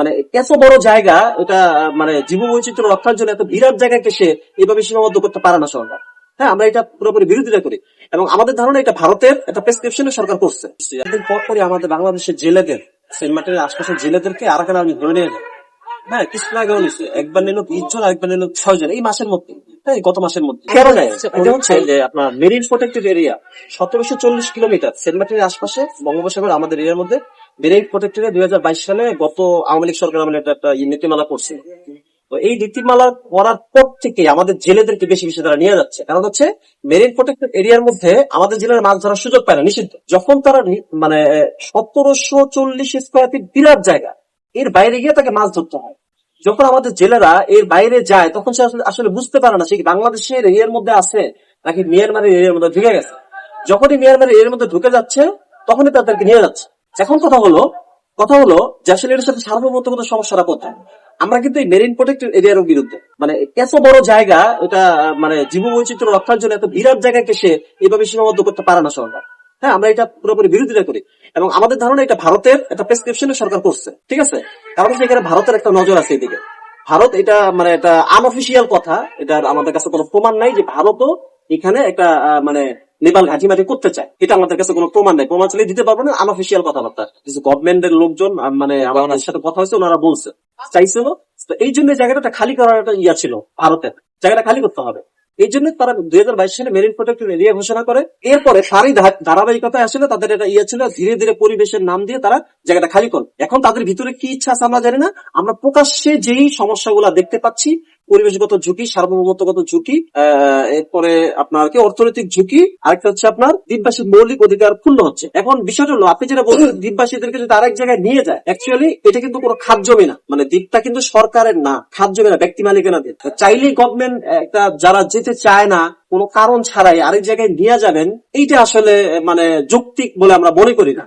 মানে এত বড় জায়গা এটা মানে জীব বৈচিত্র্য রক্ষার জন্য এত বিরাট জায়গাকে সে এভাবে সীমাবদ্ধ করতে পারে না সরকার। হ্যাঁ আমরা এটা পুরোপুরি বিরোধিতা করি। এবং আমাদের ধারণা এটা ভারতের একটা প্রেসক্রিপশনে সরকার করছে। একদিন পর পরই আমাদের বাংলাদেশের জেলেদের সেন্ট মার্টিনের আশপাশের জেলেদেরকে আরাকান আর্মি ধরে নিয়ে যায় হ্যাঁ নিচ্ছে একবার নিল বিশ জন আরেকবার নিল ছয় জন এই মাসের মধ্যে। হ্যাঁ গত মাসের মধ্যে। কেন এটা হচ্ছে যে আপনার মেরিন প্রোটেক্টেড এরিয়া সতেরোশো চল্লিশ কিলোমিটার সেন্ট মার্টিনের আশপাশে বঙ্গোপসাগর আমাদের এরিয়ার মধ্যে মেরিন প্রোটেক্টেড দুই হাজার সালে গত আওয়ামী লীগ সরকার আমাদের একটা নীতিমালা করছিল তো এই নীতিমালা করার পর থেকে আমাদের জেলেদেরকে বেশি বেশি তারা নিয়ে যাচ্ছে। কারণ হচ্ছে মেরিন প্রোটেক্টেড এরিয়ার মধ্যে আমাদের জেলের মাছ ধরার সুযোগ পায় না, নিষিদ্ধ। যখন তারা মানে সতেরোশো চল্লিশ স্কোয়ার ফিট বিরাট জায়গা, এর বাইরে গিয়ে তাকে মাছ ধরতে হয়। যখন আমাদের জেলেরা এর বাইরে যায়, তখন সে আসলে বুঝতে পারে না সে বাংলাদেশের এরিয়ার মধ্যে আছে, নাকি মিয়ানমারের এরিয়ার মধ্যে ঢুকে গেছে। যখনই মিয়ানমারের এরিয়ার মধ্যে ঢুকে যাচ্ছে, তখনই তাদেরকে নিয়ে যাচ্ছে। এখন কথা হলো কথা হলো এর সাথে সার্বভৌমত্বগত সমস্যাটা কোথায়? আমরা কিন্তু এই মেরিন প্রোটেক্টেড এরিয়ার বিরুদ্ধে। মানে এত বড় জায়গা, এটা মানে জীব বৈচিত্র্য রক্ষার জন্য এত বিরাট জায়গাকে সে এভাবে সীমাবদ্ধ করতে পারে না সরকার। হ্যাঁ আমরা এটা পুরোপুরি বিরোধিতা করি। এবং আমাদের ধারণা এটা ভারতের একটা প্রেসক্রিপশনে সরকার করছে। ঠিক আছে? কারণ এখানে ভারতের একটা নজর আছে এদিকে। ভারত এটা মানে এটা আনঅফিসিয়াল কথা এটা আমাদের কাছে কোনো প্রমাণ নাই যে ভারতও এখানে একটা মানে নেপাল ঘাঁটিমাটি করতে চায় এটা আমাদের কাছে কোনো প্রমাণ নাই প্রমাণ চালিয়ে দিতে পারব না আনঅফিসিয়াল কথাবার্তা। কিছু গভর্নমেন্টের লোকজন মানে আমাদের সাথে কথা হয়েছে ওনারা বলছে। চাইছিল তো এই জন্য জায়গাটা খালি করার একটা ইয়া ছিল ভারতের জায়গাটা খালি করতে হবে। এই জন্য তারা দুই হাজার বাইশ সালে মেরিন প্রোটেক্টেড এরিয়া ঘোষণা করে এরপরে তারই ধা- ধারাবাহিকতায় আসলে তাদের এটা ইয়ে ছিল ধীরে ধীরে পরিবেশের নাম দিয়ে তারা জায়গাটা খালি করে এখন তাদের ভিতরে কি ইচ্ছা আছে আমরা জানি না আমরা প্রকাশ্যে যেই সমস্যাগুলা দেখতে পাচ্ছি পরিবেশগত ঝুঁকি, সার্বভৌমত্বগত ঝুঁকি এরপরে আপনার কি অর্থনৈতিক ঝুঁকি, আরেকটা হচ্ছে আপনার দ্বীপবাসীর মৌলিক অধিকার ক্ষুণ্ণ হচ্ছে। এখন বিষয়টা হলো, আপনি যেটা বলছেন, দ্বীপবাসীদেরকে যদি আরেক জায়গায় নিয়ে যায় অ্যাকচুয়ালি এটা কিন্তু কোনো খাত জমি না। মানে দ্বীপটা কিন্তু সরকারের না খাত জমি না, ব্যক্তি মালিকানাধীন। চাইলেই গভর্নমেন্ট একটা যারা যেতে চায় না, কোনো কারণ ছাড়াই আরেক জায়গায় নিয়ে যাবেন, এইটা আসলে মানে যৌক্তিক বলে আমরা মনে করি না।